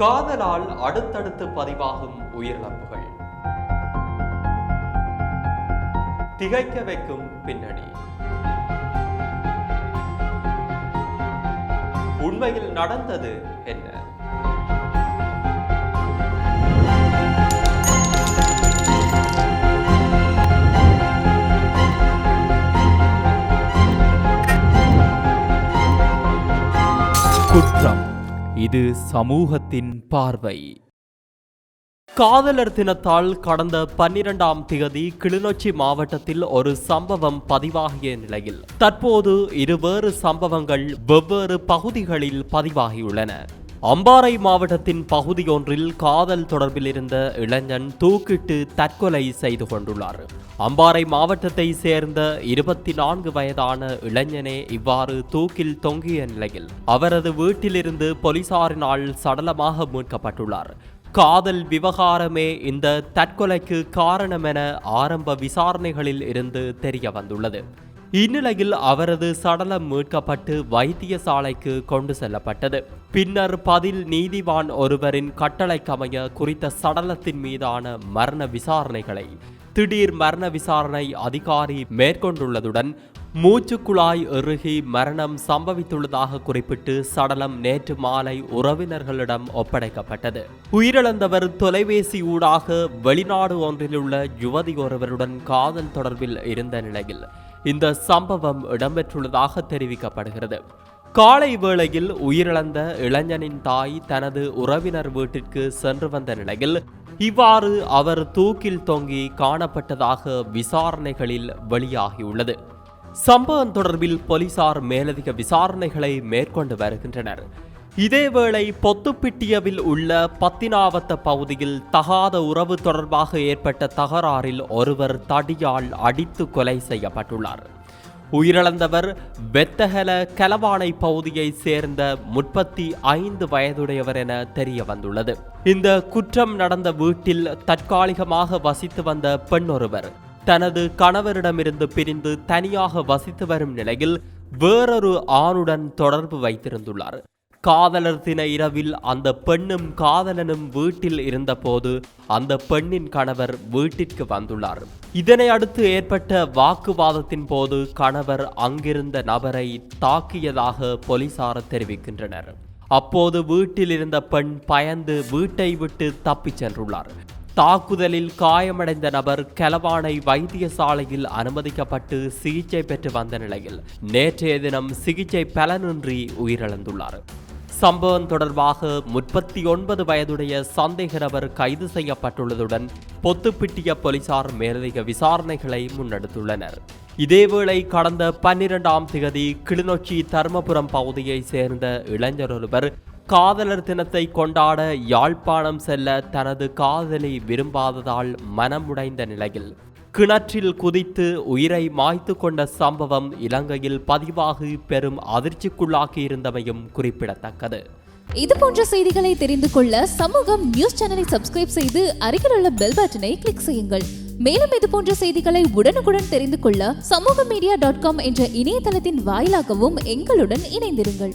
காதலால் அடுத்தடுத்து பதிவாகும் உயிரிழப்புகள் திகைக்க வைக்கும் பின்னணி. உண்மையில் நடந்தது என்ன? இது சமூகத்தின் பார்வை. காதலர் தினத்தால் கடந்த பன்னிரண்டாம் திகதி கிளிநொச்சி மாவட்டத்தில் ஒரு சம்பவம் பதிவாகிய நிலையில் தற்போது இருவேறு சம்பவங்கள் வெவ்வேறு பகுதிகளில் பதிவாகியுள்ளன. அம்பாறை மாவட்டத்தின் பகுதியொன்றில் காதல் தொடர்பில் இருந்த இளைஞன் தூக்கிட்டு தற்கொலை செய்து கொண்டுள்ளார். அம்பாறை மாவட்டத்தை சேர்ந்த இருபத்தி நான்கு வயதான இளைஞனே இவ்வாறு தூக்கில் தொங்கிய நிலையில் அவரது வீட்டிலிருந்து போலீசாரினால் சடலமாக மீட்கப்பட்டுள்ளார். காதல் விவகாரமே இந்த தற்கொலைக்கு காரணம் என ஆரம்ப விசாரணைகளில் இருந்து தெரிய வந்துள்ளது இந்நிலையில் அவரது சடலம் மீட்கப்பட்டு வைத்தியசாலைக்கு கொண்டு செல்லப்பட்டது. பின்னர் பதில் நீதிவான் ஒருவரின் கட்டளைக்கமைய குறித்த சடலத்தின் மீதான மரண விசாரணைகளை திடீர் மரண விசாரணை அதிகாரி மேற்கொண்டுள்ளதுடன் மூச்சுக்குழாய் இறுகி மரணம் சம்பவித்துள்ளதாக குறிப்பிட்டு சடலம் நேற்று மாலை உறவினர்களிடம் ஒப்படைக்கப்பட்டது. உயிரிழந்தவர் தொலைபேசி ஊடாக வெளிநாடு ஒன்றிலுள்ள யுவதி ஒருவருடன் காதல் தொடர்பில் இருந்த நிலையில் இந்த சம்பவம் இடம்பெற்றுள்ளதாக தெரிவிக்கப்படுகிறது. காலை வேளையில் உயிரிழந்த இளைஞனின் தாய் தனது உறவினர் வீட்டிற்கு சென்று வந்த நிலையில் இவ்வாறு அவர் தூக்கில் தொங்கி காணப்பட்டதாக விசாரணைகளில் வெளியாகியுள்ளது. சம்பவம் தொடர்பில் போலீசார் மேலதிக விசாரணைகளை மேற்கொண்டு வருகின்றனர். இதேவேளை பொத்துப்பிட்டியவில் உள்ள பத்தினாவத்த பகுதியில் தகாத உறவு தொடர்பாக ஏற்பட்ட தகராறில் ஒருவர் தடியால் அடித்து கொலை செய்யப்பட்டுள்ளார். உயிரிழந்தவர் வெத்தகல கலவானை பகுதியைச் சேர்ந்த முப்பத்தி ஐந்து வயதுடையவர் என தெரிய வந்துள்ளது இந்த குற்றம் நடந்த வீட்டில் தற்காலிகமாக வசித்து வந்த பெண்ணொருவர் தனது கணவரிடமிருந்து பிரிந்து தனியாக வசித்து வரும் நிலையில் வேறொரு ஆணுடன் தொடர்பு வைத்திருந்துள்ளார். காதலர் தின இரவில் அந்த பெண்ணும் காதலனும் வீட்டில் இருந்தபோது அந்த பெண்ணின் கணவர் வீட்டிற்கு வந்துள்ளார். இதனை அடுத்து ஏற்பட்ட வாக்குவாதத்தின் போது கணவர் அங்கிருந்த நபரை தாக்கியதாக போலீசார் தெரிவிக்கின்றனர். அப்போது வீட்டில் இருந்த பெண் பயந்து வீட்டை விட்டு தப்பிச் சென்றுள்ளார். தாக்குதலில் காயமடைந்த நபர் கலவானை வைத்தியசாலையில் அனுமதிக்கப்பட்டு சிகிச்சை பெற்று வந்த நிலையில் நேற்றைய தினம் சிகிச்சை பலனின்றி உயிரிழந்துள்ளார். சம்பவம் தொடர்பாக முப்பத்தி ஒன்பது வயதுடைய சந்தேக நபர் கைது செய்யப்பட்டுள்ளதுடன் பொத்துப்பிட்டிய போலீசார் மேலதிக விசாரணைகளை முன்னெடுத்துள்ளனர். இதேவேளை கடந்த பன்னிரெண்டாம் திகதி கிளிநொச்சி தர்மபுரம் பகுதியைச் சேர்ந்த இளைஞர் ஒருவர் காதலர் தினத்தை கொண்டாட யாழ்ப்பாணம் செல்ல தனது காதலை விரும்பாததால் மனமுடைந்த நிலையில் கிணற்றில் குதித்து உயிரை மாய்த்து கொண்ட சம்பவம் இலங்கையில் பதிவாகி பெரும் அதிர்ச்சிக்குள்ளாகியிருந்தமையும் குறிப்பிடத்தக்கது. இது போன்ற செய்திகளை தெரிந்து கொள்ள சமூகம் நியூஸ் சேனலை சப்ஸ்கிரைப் செய்து அருகில் உள்ள பெல் பட்டனை கிளிக் செய்யுங்கள். மேலும் இது போன்ற செய்திகளை உடனுக்குடன் தெரிந்து கொள்ள சமூக மீடியா டாட் காம் என்ற இணையதளத்தின் வாயிலாகவும் எங்களுடன் இணைந்திருங்கள்.